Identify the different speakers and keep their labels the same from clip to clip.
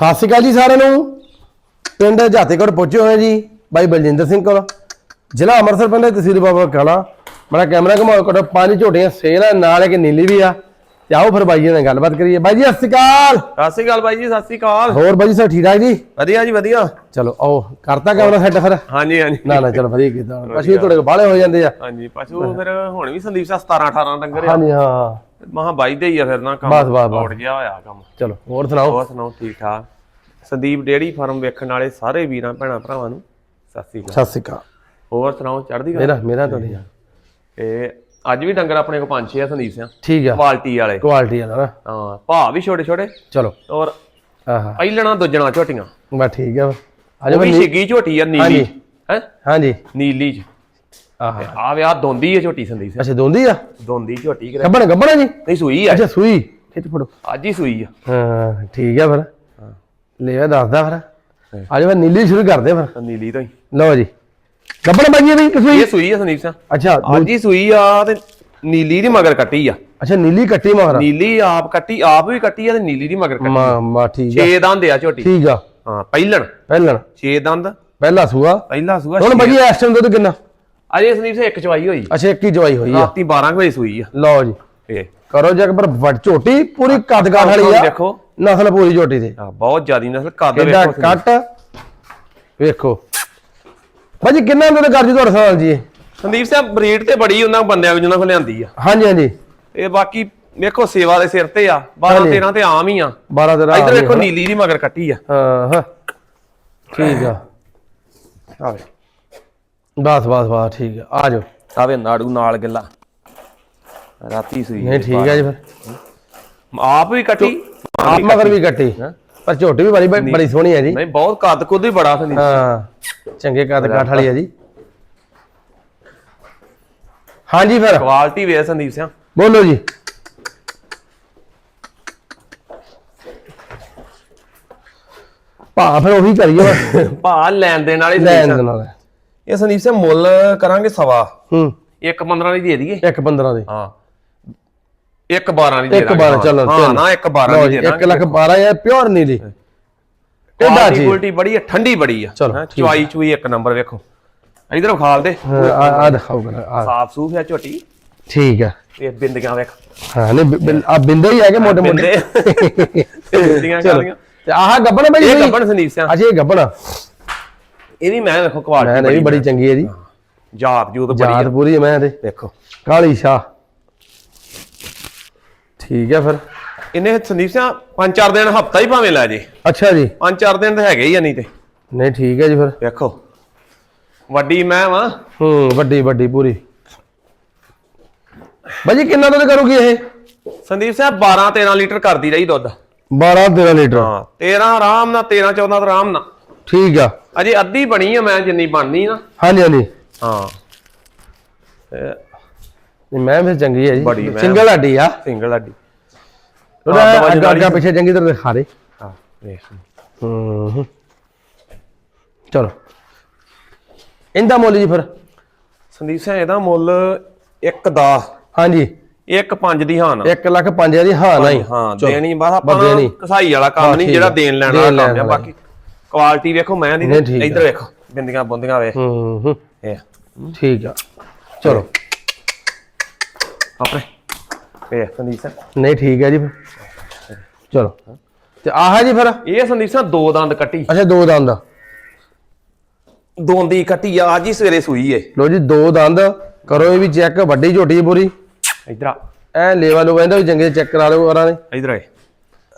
Speaker 1: ਸਤਿ ਸ਼੍ਰੀ ਅਕਾਲ ਜੀ ਸਾਰਿਆਂ ਨੂੰ। ਪਿੰਡ ਜਾਤੇਕੋਟ ਪਹੁੰਚੇ ਹੋਏ ਜੀ ਬਾਈ ਬਲਜਿੰਦਰ ਸਿੰਘ ਕੋਲ। ਜ਼ਿਲ੍ਹਾ ਅੰਮ੍ਰਿਤਸਰ ਪਿੰਡ ਹੈ, ਤਹਿਸੀਲ ਬਾਬਾ ਕਾਲਾ। ਮੇਰਾ ਕੈਮਰਾ ਘਮਾਓ ਕਰੋ ਪੰਜ ਝੋਟੀਆਂ ਸੇਲ ਹੈ ਨਾਲ ਇੱਕ ਨੀਲੀ ਵੀ ਆ। ਤੇ ਆਓ ਫਿਰ ਬਾਈ ਜੀ ਨਾਲ ਗੱਲਬਾਤ ਕਰੀਏ। ਬਾਈ ਜੀ ਸਤਿ ਸ਼੍ਰੀ ਅਕਾਲ।
Speaker 2: ਸਤਿ ਸ਼੍ਰੀ ਅਕਾਲ ਬਾਈ ਜੀ ਸਤਿ ਸ਼੍ਰੀ ਅਕਾਲ।
Speaker 1: ਹੋਰ ਬਾਈ ਜੀ ਸਭ ਠੀਕ ਠਾਕ ਜੀ?
Speaker 2: ਵਧੀਆ ਜੀ ਵਧੀਆ।
Speaker 1: ਚਲੋ ਆਓ ਕਰਤਾ ਕੈਮਰਾ ਸੈੱਟ ਫਿਰ।
Speaker 2: ਹਾਂਜੀ ਹਾਂਜੀ।
Speaker 1: ਨਾ ਨਾ ਚਲੋ ਵਧੀਆ ਕੀਤਾ। ਪਸ਼ੂ ਤੁਹਾਡੇ ਕੋਲ ਬਾਹਲੇ ਹੋ ਜਾਂਦੇ ਆ।
Speaker 2: ਹਾਂਜੀ ਪਸ਼ੂ ਫਿਰ ਹੁਣ ਵੀ ਸੰਦੀਪ ਸਾਹਿਬ 17 18 ਡੰਗਰ ਆ।
Speaker 1: ਹਾਂਜੀ ਹਾਂ।
Speaker 2: ਮਹਾ ਬਾਈ ਦੇ ਹੀ ਆ ਫਿਰ ਨਾ ਕੰਮ।
Speaker 1: ਬਸ, ਬਸ, ਬਸ।
Speaker 2: ਉੱਡ ਗਿਆ ਹੋਇਆ ਕੰਮ।
Speaker 1: ਚਲੋ ਹੋਰ ਸੁਣਾਓ?
Speaker 2: ਹੋਰ ਸੁਣਾਓ ਠੀਕ ਠਾਕ। ਸੰਦੀਪ ਡੇੜੀ ਫਾਰਮ ਵੇਖਣ ਵਾਲੇ ਸਾਰੇ ਵੀਰਾਂ ਭੈਣਾਂ ਭਰਾਵਾਂ ਨੂੰ ਸਤਿ ਸ਼੍ਰੀ ਅਕਾਲ।
Speaker 1: ਸਤਿ ਸ਼੍ਰੀ ਅਕਾਲ।
Speaker 2: ਹੋਰ ਸੁਣਾਓ ਚੜ੍ਹਦੀ ਗੱਲ
Speaker 1: ਮੇਰਾ ਮੇਰਾ ਤੁਹਾਡੀ
Speaker 2: ਤੇ ਅੱਜ ਵੀ ਡੰਗਰ ਆਪਣੇ ਕੋਲ ਪੰਜ ਛੇ ਆ ਸੰਦੀਪ ਸਿੰਘ
Speaker 1: ਠੀਕ ਆ।
Speaker 2: ਕੁਆਲਿਟੀ ਵਾਲੇ।
Speaker 1: ਕੁਆਲਿਟੀ ਵਾਲਾ ਨਾ।
Speaker 2: ਹਾਂ ਭਾਅ ਵੀ ਛੋਟੇ ਛੋਟੇ।
Speaker 1: ਚਲੋ।
Speaker 2: ਔਰ
Speaker 1: ਆਹਾ।
Speaker 2: ਪਹਿਲਣਾ ਦੁੱਜਣਾ ਝੋਟੀਆਂ।
Speaker 1: ਬਸ ਠੀਕ ਆ।
Speaker 2: ਉਹ
Speaker 1: ਅਜੇ
Speaker 2: ਵੀ ਛਿੱਗੀ ਝੋਟੀ ਆ ਨੀਲੀ।
Speaker 1: ਹਾਂਜੀ।
Speaker 2: ਹੈ?
Speaker 1: ਹਾਂਜੀ।
Speaker 2: ਨੀਲੀ ਚ।
Speaker 1: ਆਹਾ।
Speaker 2: ਆ ਵਿਆਹ ਦੋਂਦੀ ਹੈ ਝੋਟੀ ਸੰਦੀਪ ਸਿੰਘ
Speaker 1: ਅੱਛਾ ਦੋਂਦੀ ਆ?
Speaker 2: ਦੋਂਦੀ ਝੋਟੀ ਕਿਤੇ।
Speaker 1: ਗੱਬਣ ਗੱਬਣ ਆ ਜੀ?
Speaker 2: ਨਹੀਂ ਸੂਈ ਆ।
Speaker 1: ਅੱਛਾ ਸੂਈ। ਖਿੱਚ ਫੜੋ।
Speaker 2: ਅੱਜ ਹੀ ਸੂਈ ਆ।
Speaker 1: ਹਾਂ ਠੀਕ ਆ ਫਿਰ। ਲੈ ਆ ਦੱਸਦਾ ਫਿਰ। ਅੱਜ ਫਿਰ ਨੀਲੀ ਸ਼ੁਰੂ ਕਰਦੇ ਆ ਫਿਰ।
Speaker 2: ਨੀਲੀ ਤੋਂ ਹੀ।
Speaker 1: ਲਓ ਜੀ। ਗੱਬਣ ਬਾਜੀ ਵੀ ਕਿ ਸੂਈ?
Speaker 2: ਇਹ ਸੂਈ ਆ ਸੰਦੀਪ ਸਿੰਘ
Speaker 1: ਅੱਛਾ
Speaker 2: ਅੱਜ ਹੀ ਸੂਈ ਆ ਤੇ ਨੀਲੀ ਦੀ ਮਗਰ ਕੱਟੀ ਆ।
Speaker 1: ਅੱਛਾ ਨੀਲੀ ਕੱਟੀ ਮਹਾਰਾ
Speaker 2: ਨੀਲੀ ਆਪ ਕੱਟੀ ਆਪ ਵੀ ਕੱਟੀ ਆ ਤੇ ਨੀਲੀ ਦੀ ਮਗਰ ਕੱਟੀ
Speaker 1: ਮਾ ਮਾ ਠੀਕ ਆ।
Speaker 2: ਛੇ ਦੰਦ ਆ ਝੋਟੀ।
Speaker 1: ਠੀਕ ਆ।
Speaker 2: ਹਾਂ ਪਹਿਲਣ।
Speaker 1: ਪਹਿਲਣ।
Speaker 2: ਛੇ ਦੰਦ।
Speaker 1: ਪਹਿਲਾ ਸੂਆ।
Speaker 2: ਪਹਿਲਾ ਸੂਆ
Speaker 1: ਹੁਣ। ਬਾਜੀ ਇਸ ਟਾਈਮ ਦੁੱਧ ਕਿੰਨਾ?
Speaker 2: ਅਜੇ ਸੰਦੀਪ ਸਿੰਘ ਇੱਕ ਚਵਾਈ ਹੋਈ।
Speaker 1: ਅੱਛਾ ਇੱਕ ਹੀ ਜਵਾਈ ਹੋਈ ਆ।
Speaker 2: ਰਾਤੀ 12 ਕੁ ਵਜੇ ਸੂਈ ਆ।
Speaker 1: ਲਓ ਜੀ।
Speaker 2: ਇਹ।
Speaker 1: ਕਰੋ ਜਗ ਪਰ ਵੱਡ ਝੋਟੀ ਪੂਰੀ ਕੱਦ ਕਾਠ ਵਾਲੀ ਆ।
Speaker 2: ਦੇਖੋ।
Speaker 1: ਨਸਲ ਪੂਰੀ ਝੋਟੀ ਦੀ।
Speaker 2: ਆ ਬਹੁਤ ਜ਼ਿਆਦੀ ਨਸਲ ਕੱਦ
Speaker 1: ਕਿੱਡਾ
Speaker 2: ਵੇਖੋ।
Speaker 1: ਕੱਟ। ਵੇਖੋ। ਬਾਜੀ ਕਿੰਨਾ ਕਰ ਜੀ ਤੁਹਾਡੇ ਸਾਲ ਜੀ?
Speaker 2: ਸੰਦੀਪ ਸਿੰਘ ਬਰੀਡ ਤੇ ਬੜੀ ਉਹਨਾਂ ਬੰਦਿਆਂ ਜਿਹਨਾਂ ਕੋਲ ਲਿਆਂਦੀ ਆ।
Speaker 1: ਹਾਂਜੀ ਹਾਂਜੀ।
Speaker 2: ਇਹ ਬਾਕੀ ਵੇਖੋ ਸੇਵਾ ਦੇ ਸਿਰ ਤੇ ਆ। 12
Speaker 1: ਹਾਂਜੀ।
Speaker 2: 13 ਤੇ ਆਮ ਹੀ ਆ।
Speaker 1: 12 ਤੇਰਾ
Speaker 2: ਇੱਧਰ ਵੇਖੋ ਨੀਲੀ ਦੀ ਮਗਰ ਕੱਟੀ ਆ।
Speaker 1: ਹਾਂ ਹਾਂ। ਠੀਕ ਆ।
Speaker 2: ਆਵੇ।
Speaker 1: ਬਸ ਬਸ ਬਸ ਠੀਕ ਆ। ਆ ਜਾਓ।
Speaker 2: ਆਵੇ ਨਾੜੂ ਨਾਲ ਗੱਲਾ। ਰਾਤੀ ਸੂਈ
Speaker 1: ਨਹੀਂ ਠੀਕ ਆ ਜੀ ਫਿਰ।
Speaker 2: ਆਪ ਵੀ ਕੱਟੀ?
Speaker 1: ਆਪ ਮਗਰ ਵੀ ਕੱਟੀ। ਪਰ ਝੋਟੀ ਵੀ ਬੜੀ ਬੜੀ ਸੋਹਣੀ ਹੈ ਜੀ।
Speaker 2: ਨਹੀਂ ਬਹੁਤ ਕੱਦ ਕੁੱਦ ਵੀ ਬੜਾ ਸੰਦੀਪ
Speaker 1: ਹਾਂ ਚੰਗੇ ਕੱਦ ਕਾਠ ਵਾਲੀ ਹੈ ਜੀ। ਹਾਂਜੀ ਫਿਰ।
Speaker 2: ਕੁਆਲਿਟੀ ਵੇ ਸੰਦੀਪ ਸਿੰਘ
Speaker 1: ਬੋਲੋ ਜੀ। ਭਾ ਫਿਰ ਉਹੀ ਕਰੀਏ।
Speaker 2: ਭਾ ਲੈਣ ਦੇਣ ਵਾਲੇ
Speaker 1: ਲੈਣ
Speaker 2: ਸੰਦੀਪ
Speaker 1: ਦੇ
Speaker 2: ਸਿੰਘ
Speaker 1: ਨਾਲ
Speaker 2: ਇਹ ਸੰਦੀਪ ਸਿੰਘ ਮੁੱਲ ਕਰਾਂਗੇ ਸਵਾ।
Speaker 1: ਹੂੰ।
Speaker 2: ਇੱਕ 15 ਦੀ ਦੇ ਦਈਏ।
Speaker 1: ਇੱਕ 15 ਦੇ।
Speaker 2: ਹਾਂ। ਇੱਕ 12 ਦੀ ਦੇ
Speaker 1: ਇੱਕ
Speaker 2: ਦਾਂਗੇ।
Speaker 1: 12 ਚਲੋ
Speaker 2: ਹਾਂ ਨਾ ਇੱਕ 12
Speaker 1: ਲਓ
Speaker 2: ਦੀ ਦੇ
Speaker 1: 1
Speaker 2: ਦਾਂਗੇ।
Speaker 1: ਲੱਖ 12000 ਪਿਓਰ ਨੀਲੀ
Speaker 2: ਕੁਆਲਿਟੀ
Speaker 1: ਜੀ।
Speaker 2: ਕੁਆਲਿਟੀ ਬੜੀ ਹੈ ਠੰਡੀ ਬੜੀ ਆ। ਚਵਾਈ ਚੂਈ ਇੱਕ ਨੰਬਰ ਵੇਖੋ। ਇਧਰ ਖਾਲ ਦੇ।
Speaker 1: ਆ ਦਿਖਾਓ ਆ।
Speaker 2: ਸਾਫ਼ ਸੂਫ ਹੈ ਝੋਟੀ।
Speaker 1: ਠੀਕ ਆ।
Speaker 2: ਇਹ ਬਿੰਦੀਆਂ ਵੇਖ।
Speaker 1: ਹਾਂ ਨਹੀਂ ਆ ਬਿੰਦੇ ਹੀ ਹੈਗੇ ਮੋਟੇ ਮੋਟੇ।
Speaker 2: ਬਿੰਦੀਆਂ
Speaker 1: ਤੇ ਆਹ ਗੱਬਣ ਭਾਈ
Speaker 2: ਇਹ? ਗੱਬਣ ਸੰਦੀਪ ਸਿੰਘ।
Speaker 1: ਅੱਛਾ ਇਹ ਗੱਬਣ
Speaker 2: ਇਹ ਵੀ ਮੈਂ ਵੇਖੋ
Speaker 1: ਮੈਂ
Speaker 2: ਕੁਆਲਿਟੀ
Speaker 1: ਇਹ ਵੀ ਬੜੀ ਚੰਗੀ ਹੈ ਜੀ।
Speaker 2: ਜਾਤ ਜੂਤ ਬੜੀ
Speaker 1: ਜਾਤ
Speaker 2: ਆ
Speaker 1: ਪੂਰੀ ਹੈ ਮੈਂ ਤੇ।
Speaker 2: ਵੇਖੋ
Speaker 1: ਕਾਲੀ ਸ਼ਾਹ। ਠੀਕ ਹੈ ਫਿਰ।
Speaker 2: ਇਹਨੇ ਸੰਦੀਪ ਸਿੰਘ ਪੰਜ ਚਾਰ ਦਿਨ ਹਫਤਾ ਹੀ ਭਾਵੇਂ ਲੈ ਜੇ।
Speaker 1: ਅੱਛਾ ਜੀ।
Speaker 2: ਪੰਜ ਚਾਰ ਦਿਨ ਤਾਂ ਹੈਗੇ ਹੀ ਆ ਨਹੀਂ ਤੇ।
Speaker 1: ਨਹੀਂ ਠੀਕ ਹੈ ਜੀ ਫਿਰ।
Speaker 2: ਵੇਖੋ ਵੱਡੀ ਮੈਂ ਵਾਂ।
Speaker 1: ਹੂੰ ਵੱਡੀ ਵੱਡੀ ਪੂਰੀ। ਬਾਜੀ ਕਿੰਨਾ ਦੁੱਧ ਕਰੂਗੀ ਇਹ?
Speaker 2: ਸੰਦੀਪ ਸਿੰਘ 12 13 ਲੀਟਰ ਕਰਦੀ ਰਹੀ ਦੁੱਧ।
Speaker 1: 12 13 ਲੀਟਰ।
Speaker 2: ਹਾਂ 13 ਆਰਾਮ ਨਾਲ 13 14 ਤਾਂ ਆਰਾਮ ਨਾਲ।
Speaker 1: ਠੀਕ ਆ।
Speaker 2: ਅਜੇ ਅੱਧੀ ਬਣੀ ਆ ਮੈਂ ਜਿੰਨੀ ਬਣਨੀ ਨਾ
Speaker 1: ਹਾਂਜੀ ਹਾਂਜੀ।
Speaker 2: ਹਾਂ। ਇਹ
Speaker 1: ਨਹੀਂ, ਮੈਂ ਫਿਰ ਚੰਗੀ ਹੈ
Speaker 2: ਬੜੀ
Speaker 1: ਜੀ
Speaker 2: ਮੈਂ-
Speaker 1: ਸਿੰਗਲ ਹੱਡੀ ਆ।
Speaker 2: ਸਿੰਗਲ ਅੱਡੀ
Speaker 1: ਉਹਦਾ ਅੱਗਾ। ਪਿੱਛੇ ਚੰਗੀ ਤਰ੍ਹਾਂ ਦਿਖਾ ਦੇ।
Speaker 2: ਹਾਂ ਵੇਖ
Speaker 1: ਹੂੰ ਹੂੰ। ਚਲੋ। ਇਹਦਾ ਮੁੱਲ ਜੀ ਫਿਰ?
Speaker 2: ਸੰਦੀਪ ਸਿੰਘ ਇਹਦਾ ਮੁੱਲ 1 10
Speaker 1: ਹਾਂਜੀ।
Speaker 2: 1 5 ਦੀ ਹਾਂ ਨਾ
Speaker 1: 1 ਲੱਖ 5000 ਦੀ ਹਾਂ ਨਹੀਂ
Speaker 2: ਹਾਂ। ਦੇਣੀ ਬਸ ਆਪਾਂ
Speaker 1: ਦੇਣੀ।
Speaker 2: ਕਸਾਈ ਵਾਲਾ ਕੰਮ ਨਹੀਂ
Speaker 1: ਠੀਕ
Speaker 2: ਜਿਹੜਾ
Speaker 1: ਆ।
Speaker 2: ਦੇਣ ਲੈਣ
Speaker 1: ਦੇਣ
Speaker 2: ਵਾਲਾ
Speaker 1: ਲੈਣ
Speaker 2: ਕੰਮ ਆ
Speaker 1: ਵਾਲਾ।
Speaker 2: ਬਾਕੀ ਕੁਆਲਿਟੀ ਵੇਖੋ ਮੈਂ ਦੀ
Speaker 1: ਨਹੀਂ, ਠੀਕ ਆ।
Speaker 2: ਇੱਧਰ ਵੇਖੋ ਬਿੰਦੀਆਂ ਬੁੰਦੀਆਂ ਵੇਖ।
Speaker 1: ਹੂੰ ਹੂੰ।
Speaker 2: ਇਹ
Speaker 1: ਠੀਕ ਆ। ਚਲੋ।
Speaker 2: ਆਪਣੇ। ਇਹ ਸੰਦੀਪ ਸਿੰਘ
Speaker 1: ਨਹੀਂ ਠੀਕ ਹੈ ਜੀ। ਫਿਰ ਚਲੋ। ਤੇ ਆਹ ਜੀ ਫਿਰ?
Speaker 2: ਇਹ ਸੰਦੀਪ ਸਿੰਘ ਦੋ ਦੰਦ ਕੱਟੀ।
Speaker 1: ਅੱਛਾ ਦੋ ਦੰਦ
Speaker 2: ਦੋਂਦੀ ਕੱਟੀ ਆ ਅੱਜ ਹੀ ਸਵੇਰੇ ਸੂਈ ਏ।
Speaker 1: ਲੋ ਜੀ ਦੋ ਦੰਦ। ਕਰੋ ਇਹ ਵੀ ਚੈੱਕ ਵੱਡੀ ਝੋਟੀ ਪੂਰੀ।
Speaker 2: ਇੱਧਰ ਆ।
Speaker 1: ਐ ਲੇਵਾ ਲੂ ਕਹਿੰਦਾ ਵੀ ਚੰਗੇ ਚੈੱਕ ਕਰਾ ਲਓ ਉਹਨਾਂ ਨੇ।
Speaker 2: ਇੱਧਰ ਆਏ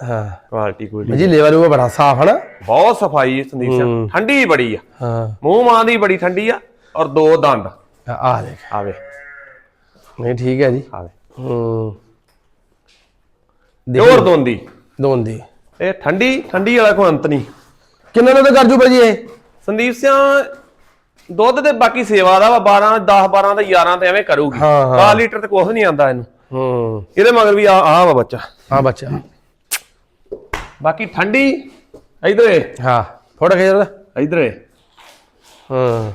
Speaker 1: ਹਾਂ।
Speaker 2: ਕੁਆਲਿਟੀ ਕੋਈ
Speaker 1: ਜੀ ਲੇਵਾ ਲੂ ਬੜਾ ਸਾਫ਼ ਹੈ ਨਾ।
Speaker 2: ਬਹੁਤ ਸਫ਼ਾਈ ਸੰਦੀਪ ਸਿੰਘ। ਠੰਡੀ ਬੜੀ ਆ।
Speaker 1: ਹਾਂ।
Speaker 2: ਮੂੰਹ ਮਾਂ ਦੀ ਬੜੀ ਠੰਡੀ ਆ ਔਰ ਦੋ ਦੰਦ।
Speaker 1: ਆ ਦੇਖ।
Speaker 2: ਆਵੇ।
Speaker 1: ਨਹੀਂ ਠੀਕ ਹੈ ਜੀ।
Speaker 2: ਆਵੇ।
Speaker 1: ਹੂੰ।
Speaker 2: ਪਿਓਰ ਦੋਂਦੀ।
Speaker 1: ਦੋਂਦੀ।
Speaker 2: ਇਹ ਠੰਡੀ ਠੰਡੀ ਵਾਲਾ ਕੋਈ ਅੰਤ ਨਹੀਂ।
Speaker 1: ਕਿੰਨੇ ਨੂੰ ਤੇ ਕਰ ਜੂ ਭਾਜੀ ਇਹ?
Speaker 2: ਸੰਦੀਪ ਸਿੰਘ ਦੁੱਧ ਤੇ ਬਾਕੀ ਸੇਵਾ ਦਾ ਵਾ 12 10 12 ਤੇ 11 ਤੇ ਐਵੇਂ ਕਰੂਗੀ।
Speaker 1: ਹਾਂ, ਹਾਂ।
Speaker 2: 12 ਲੀਟਰ ਤੇ ਕੁਝ ਨਹੀਂ ਆਂਦਾ ਇਹਨੂੰ।
Speaker 1: ਹੂੰ।
Speaker 2: ਇਹਦੇ ਮਗਰ ਵੀ ਆ ਆ ਵਾ ਬੱਚਾ।
Speaker 1: ਆ ਬੱਚਾ।
Speaker 2: ਬਾਕੀ ਠੰਡੀ ਇਧਰ। ਏ
Speaker 1: ਹਾਂ। ਥੋੜਾ ਖੇਡ
Speaker 2: ਇਧਰ। ਏ
Speaker 1: ਹਾਂ।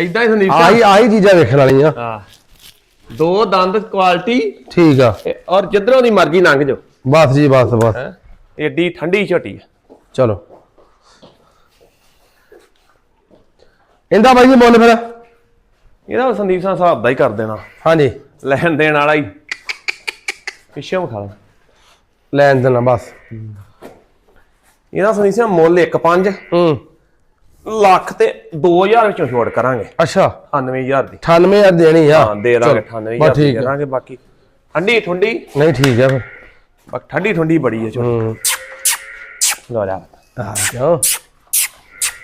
Speaker 2: ਇਦਾਂ ਹੀ ਸੰਦੀਪ
Speaker 1: ਆਹੀ ਆਹੀ ਚੀਜ਼ਾਂ ਵੇਖਣ ਵਾਲੀਆਂ।
Speaker 2: ਹਾਂ। ਦੋ ਦੰਦ ਕੁਆਲਿਟੀ
Speaker 1: ਠੀਕ ਆ।
Speaker 2: ਔਰ ਜਿੱਧਰੋਂ ਦੀ ਮਰਜ਼ੀ ਲੰਘ ਜਾਓ।
Speaker 1: ਬਸ ਜੀ ਬਸ ਬਸ।
Speaker 2: ਏਡੀ ਠੰਡੀ ਝੋਟੀ ਆ।
Speaker 1: ਚਲੋ। ਇਹਦਾ ਬਾਈ ਜੀ ਮੁੱਲ ਫਿਰ?
Speaker 2: ਇਹਦਾ ਸੰਦੀਪ ਸਿੰਘ ਹਿਸਾਬ ਦਾ ਹੀ ਕਰ ਦੇਣਾ।
Speaker 1: ਹਾਂਜੀ।
Speaker 2: ਲੈਣ ਦੇਣ ਵਾਲਾ ਹੀ। ਪਿੱਛੇ ਵਿਖਾ ਲਾ।
Speaker 1: ਲੈਣ ਦੇਣਾ ਬਸ।
Speaker 2: ਇਹਦਾ ਸੰਦੀਪ ਸਿੰਘ ਮੁੱਲ 1.5
Speaker 1: ਹੂੰ।
Speaker 2: ਲੱਖ ਤੇ 2000 ਵਿੱਚੋਂ ਛੋੜ ਕਰਾਂਗੇ।
Speaker 1: ਅੱਛਾ।
Speaker 2: 98000 ਦੀ।
Speaker 1: 98000 ਦੇਣੀ ਆ।
Speaker 2: ਹਾਂ ਦੇ ਦਾਂਗੇ
Speaker 1: ਚਲੋ,
Speaker 2: 98000
Speaker 1: ਬਸ
Speaker 2: ਦੀ ਦੇ ਦਾਂਗੇ ਬਾਕੀ। ਠੰਡੀ ਠੰਡੀ।
Speaker 1: ਨਹੀਂ ਠੀਕ ਆ ਫਿਰ।
Speaker 2: ਬਾਕੀ ਠੰਡੀ ਠੰਡੀ ਬੜੀ ਹੈ। ਚਲੋ ਲੋ ਜਾ।
Speaker 1: ਆ ਕਿਉਂ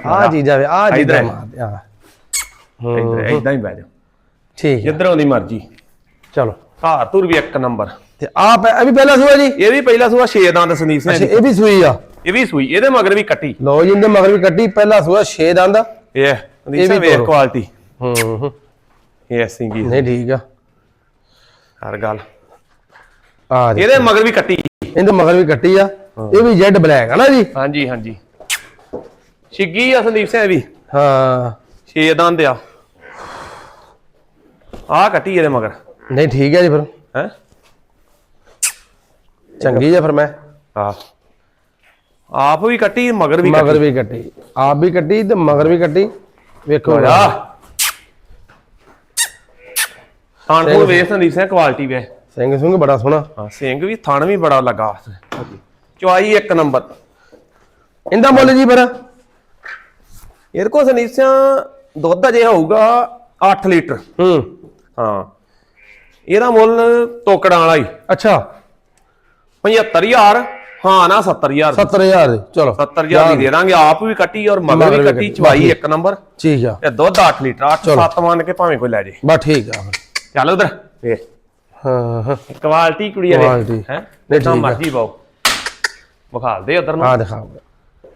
Speaker 1: ਆ ਚੀਜ਼ਾਂ ਵੇ ਆ ਚੀਜ਼ਾਂ
Speaker 2: ਇੱਧਰ।
Speaker 1: ਮਾਰਦੇ ਆ।
Speaker 2: ਇਦਾਂ ਹੀ ਬਹਿ ਜਾ
Speaker 1: ਠੀਕ
Speaker 2: ਜਿੱਧਰੋਂ ਦੀ ਮਰਜ਼ੀ।
Speaker 1: ਚਲੋ।
Speaker 2: ਘਾਰ ਤੁਰ ਵੀ ਇੱਕ ਨੰਬਰ।
Speaker 1: ਤੇ ਆ ਇਹ ਵੀ ਪਹਿਲਾ ਸੂਆ ਜੀ?
Speaker 2: ਇਹ ਵੀ ਪਹਿਲਾ ਸੂਆ 6 ਦੰਦ ਸੰਦੀਪ ਸਿੰਘ
Speaker 1: ਅੱਛਾ
Speaker 2: ਦੀ।
Speaker 1: ਇਹ ਵੀ ਸੂਈ ਆ?
Speaker 2: ਇਹ ਵੀ ਸੂਈ ਇਹਦੇ ਮਗਰ ਵੀ ਕੱਟੀ।
Speaker 1: ਲੋ ਜੀ ਇਹਦੇ ਮਗਰ ਵੀ ਕੱਟੀ ਪਹਿਲਾ ਸੂਆ 6 ਦੰਦ।
Speaker 2: ਇਹ ਸੰਦੀਪ ਸਿੰਘ ਵੇਖ। ਕੁਆਲਿਟੀ
Speaker 1: ਹੂੰ ਹੂੰ।
Speaker 2: ਇਹ ਐਸੀ ਕੀ
Speaker 1: ਨਹੀਂ ਠੀਕ ਆ।
Speaker 2: ਹਰ ਗੱਲ।
Speaker 1: ਆ ਜੀ।
Speaker 2: ਇਹਦੇ ਮਗਰ ਵੀ ਕੱਟੀ।
Speaker 1: ਇਹਦੇ ਮਗਰ ਵੀ ਕੱਟੀ ਆ। ਇਹ ਵੀ ਜੈਡ ਬਲੈਕ ਆ ਨਾ ਜੀ?
Speaker 2: ਹਾਂਜੀ ਹਾਂਜੀ। ਛਿੱਗੀ ਆ ਸੰਦੀਪ ਸਿੰਘ ਵੀ।
Speaker 1: ਹਾਂ।
Speaker 2: 6 ਦੰਦ ਆ। ਆ ਕੱਟੀ ਇਹਦੇ ਮਗਰ।
Speaker 1: ਨਹੀਂ ਠੀਕ ਹੈ ਜੀ ਫਿਰ।
Speaker 2: ਹੈ?
Speaker 1: ਚੰਗੀ ਆ ਫਿਰ ਮੈਂ।
Speaker 2: ਆ ਆਪ ਵੀ ਕੱਟੀ ਮਗਰ ਵੀ
Speaker 1: ਮਗਰ ਵੀ ਕੱਟੀ। ਆਪ ਵੀ ਕੱਟੀ ਤੇ ਮਗਰ ਵੀ ਕੱਟੀ। ਵੇਖੋ।
Speaker 2: ਆ ਥਾਣ ਕੋਲ ਵੇਖ ਸੰਦੀਪ ਸਿੰਘ ਕੁਆਲਿਟੀ ਵੇ
Speaker 1: ਸਿੰਘ ਸੁੰਗ ਬੜਾ ਸੋਹਣਾ।
Speaker 2: ਹਾਂ ਸਿੰਘ ਵੀ ਥਣ ਵੀ ਬੜਾ ਲੱਗਾ ਚੁਆਈ ਇੱਕ ਨੰਬਰ।
Speaker 1: ਇਹਦਾ ਮੁੱਲ ਜੀ ਫਿਰ।
Speaker 2: ਇਹਦੇ ਕੋਲ ਸੰਦੀਪ ਸਿੰਘ ਦੁੱਧ ਅਜੇ ਹੋਊਗਾ 8 ਲੀਟਰ।
Speaker 1: ਹੂੰ।
Speaker 2: ਹਾਂ। ਇਹਦਾ ਮੁੱਲ ਤੋਕੜਾਂ ਵਾਲਾ ਹੀ।
Speaker 1: ਅੱਛਾ।
Speaker 2: 75000 ਹਾਂ ਨਾ 70000
Speaker 1: 70000 ਦੀ, ਚਲੋ।
Speaker 2: 70000 ਦੀ ਦੇ ਦਾਂਗੇ। ਆਪ ਵੀ ਕੱਟੀ ਔਰ ਮਗਰ ਵੀ ਕੱਟੀ। ਚਵਾਈ ਇੱਕ ਨੰਬਰ।
Speaker 1: ਠੀਕ ਆ।
Speaker 2: ਤੇ ਦੁੱਧ 8 ਲੀਟਰ 8
Speaker 1: ਚਲੋ।
Speaker 2: 7 ਮੰਨ ਕੇ ਭਾਵੇਂ ਕੋਈ ਲੈ ਜੇ।
Speaker 1: ਬਸ ਠੀਕ ਆ। ਫਿਰ।
Speaker 2: ਚੱਲ ਉਧਰ। ਵੇਖ
Speaker 1: ਹਾਂ ਹਾਂ।
Speaker 2: ਕੁਆਲਿਟੀ ਕੁੜੀ ਦੇ
Speaker 1: Quality।
Speaker 2: ਹੈ? ਜਿੱਦਾਂ
Speaker 1: ਆ।
Speaker 2: ਮਰਜ਼ੀ ਪਾਓ। ਵਿਖਾਲ ਦੇ ਉਧਰ ਨੂੰ।
Speaker 1: ਆ ਦਿਖਾਓ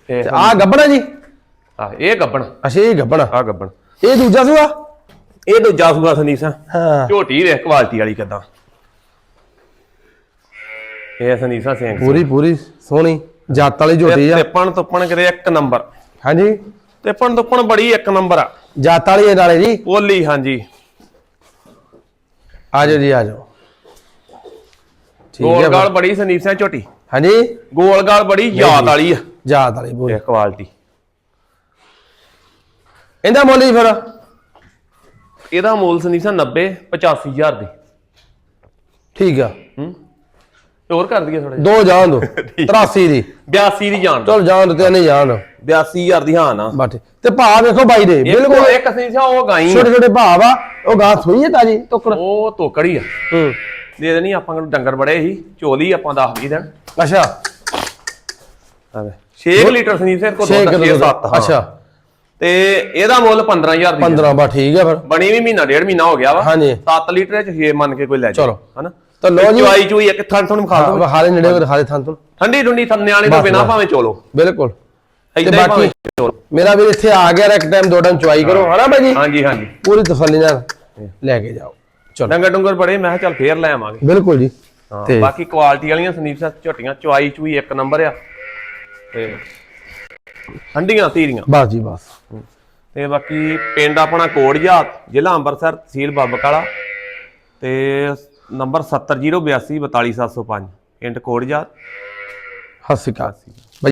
Speaker 2: ਤੇ
Speaker 1: ਆ ਗੱਬਣਾ ਜੀ।
Speaker 2: ਆ ਇਹ ਗੱਬਣ।
Speaker 1: ਅੱਛਾ ਇਹ ਗੱਬਣਾ
Speaker 2: ਆ। ਗੱਬਣ।
Speaker 1: ਇਹ ਦੂਜਾ ਸੂਆ?
Speaker 2: ਇਹ ਦੂਜਾ ਸੂਆ ਸੰਦੀਸਾ
Speaker 1: ਹਾਂ।
Speaker 2: ਝੋਟੀ ਵੇਖ ਕੁਆਲਿਟੀ ਵਾਲੀ ਕਿਦਾਂ। ਇਹ ਸੰਦੀਸਾ ਸਿੰਘ।
Speaker 1: ਪੂਰੀ ਪੂਰੀ ਸੋਹਣੀ। ਜੱਤ ਵਾਲੀ ਝੋਟੀ ਆ।
Speaker 2: ਤਿੱਪਣ ਤੁੱਪਣ ਕਿਤੇ ਇੱਕ ਨੰਬਰ।
Speaker 1: ਹਾਂਜੀ।
Speaker 2: ਤਿੱਪਣ ਤੁੱਪਣ ਬੜੀ ਇੱਕ ਨੰਬਰ ਆ।
Speaker 1: ਜੱਤ ਵਾਲੀ ਇਹ ਨਾਲੇ ਜੀ।
Speaker 2: ਬੋਲੀ ਹਾਂਜੀ।
Speaker 1: ਆ ਜਾਓ ਜੀ ਆ ਜਾਓ। ਠੀਕ ਹੈ
Speaker 2: ਗੋਲਗਾਲ ਬੜੀ ਸੰਦੀਪ ਸਿੰਘ ਝੋਟੀ।
Speaker 1: ਹਾਂਜੀ।
Speaker 2: ਗੋਲਗਾਲ ਬੜੀ ਯਾਦ ਵਾਲੀ ਆ।
Speaker 1: ਜੱਤ ਵਾਲੀ ਪੂਰੀ
Speaker 2: ਇਹ ਕੁਆਲਿਟੀ
Speaker 1: ਇਹਦਾ ਮੁੱਲ ਜੀ ਫਿਰ?
Speaker 2: ਇਹਦਾ ਮੁੱਲ ਸੰਦੀਪ ਸਿੰਘ 90 85000 ਦੀ।
Speaker 1: ਠੀਕ ਆ।
Speaker 2: ਹੂੰ ਤੇ ਹੋਰ ਕਰ ਦਈਏ ਥੋੜਾ
Speaker 1: ਦੋ ਜਾਣ ਦੋ 83 ਦੀ।
Speaker 2: 82 ਦੀ ਜਾਣ
Speaker 1: ਚਲ ਜਾਣ ਦੋ ਤੇ ਨਹੀਂ ਜਾਣ।
Speaker 2: 82000 ਦੀ ਹਾਂ ਨਾ।
Speaker 1: ਬਟ ਤੇ ਭਾਅ ਵੇਖੋ ਬਾਈ ਦੇ
Speaker 2: ਬਿਲਕੁਲ ਇੱਕ ਸੰਦੀਪ ਸਿੰਘ ਉਹ ਗਾਈ।
Speaker 1: ਛੋਟੇ ਛੋਟੇ ਭਾਅ ਵਾ ਉਹ ਗਾਂ ਸੋਈ ਹੈ ਤਾਜੀ ਟੁਕੜ
Speaker 2: ਉਹ ਤੋਕੜੀ ਆ।
Speaker 1: ਹੂੰ।
Speaker 2: ਦੇ ਦੇਣੀ ਆਪਾਂ ਕੋਲ ਡੰਗਰ ਬੜੇ ਸੀ ਚੋਲੀ ਆਪਾਂ 10 20 ਦਿਨ।
Speaker 1: ਅੱਛਾ।
Speaker 2: 6 ਲੀਟਰ ਸੰਦੀਪ ਸਿੰਘ ਕੋ
Speaker 1: 6
Speaker 2: ਦੁੱਧ
Speaker 1: ਕਿਲੋ
Speaker 2: 7
Speaker 1: ਅੱਛਾ।
Speaker 2: ਤੇ ਇਹਦਾ ਮੁੱਲ 15000 ਦੀ
Speaker 1: 15 ਬਾ ਠੀਕ ਆ ਫਿਰ।
Speaker 2: ਬਣੀ ਵੀ ਮਹੀਨਾ ਡੇਢ ਮਹੀਨਾ ਹੋ ਗਿਆ ਵਾ।
Speaker 1: ਹਾਂਜੀ।
Speaker 2: 7 ਲੀਟਰ ਚ 6 ਮੰਨ ਕੇ ਕੋਈ ਲੈ ਜਾ
Speaker 1: ਚਲੋ।
Speaker 2: ਹਨਾ?
Speaker 1: ਤਾਂ ਲੋ ਜੀ।
Speaker 2: ਚੁਆਈ ਚੁਈ ਇੱਕ ਥਾਂ ਤੁਹਾਨੂੰ ਖਾ ਦੋ
Speaker 1: ਹਾਲੇ ਨੇੜੇ ਹੋ ਹਾਲੇ ਥਾਂ ਤੋਂ
Speaker 2: ਠੰਡੀ ਠੰਡੀ ਥੰ ਨਿਆਣੇ ਤੋਂ ਬਿਨਾ। ਭਾਵੇਂ ਚੋਲੋ
Speaker 1: ਬਿਲਕੁਲ।
Speaker 2: ਹੀ
Speaker 1: ਬਾਕੀ- ਮੇਰਾ ਵੀਰ ਇੱਥੇ ਆ ਗਿਆ ਇੱਕ ਟਾਈਮ ਦੋ ਟਾਈਮ ਚੁਆਈ ਕਰੋ। ਹਨਾ ਬਾਈ ਜੀ?
Speaker 2: ਹਾਂਜੀ ਹਾਂਜੀ।
Speaker 1: ਪੂਰੀ ਤਸੱਲੀ ਨਾਲ ਲੈ ਕੇ ਜਾਓ। ਚਲੋ।
Speaker 2: ਡੰਗਰ ਡੁੰਗਰ ਬੜੇ ਮੈਂ ਚੱਲ ਫੇਰ ਲੈ ਆਵਾਂਗੇ।
Speaker 1: ਬਿਲਕੁਲ ਜੀ।
Speaker 2: ਹਾਂ,
Speaker 1: ਤੇ-
Speaker 2: ਬਾਕੀ ਕੁਆਲਿਟੀ ਵਾਲੀਆਂ ਸੰਦੀਪ ਸਿੰਘ ਝੋਟੀਆਂ ਚੁਆਈ ਚੁਈ ਇੱਕ ਨੰਬਰ ਆ। ਤੇ ਠੰਡੀਆਂ ਧੀਰੀਆਂ
Speaker 1: ਬਸ ਜੀ ਬਸ।
Speaker 2: ਤੇ ਬਾਕੀ ਪਿੰਡ ਆਪਣਾ ਕੋੜਜਾ ਜ਼ਿਲ੍ਹਾ ਅੰਮ੍ਰਿਤਸਰ ਤਹਿਸੀਲ ਬਾਬਕਾਲਾ ਤੇ ਨੰਬਰ 70082 42705 ਪਿੰਡ ਕੋੜਜਾ
Speaker 1: ਸਤਿ ਸ਼੍ਰੀ ਅਕਾਲ।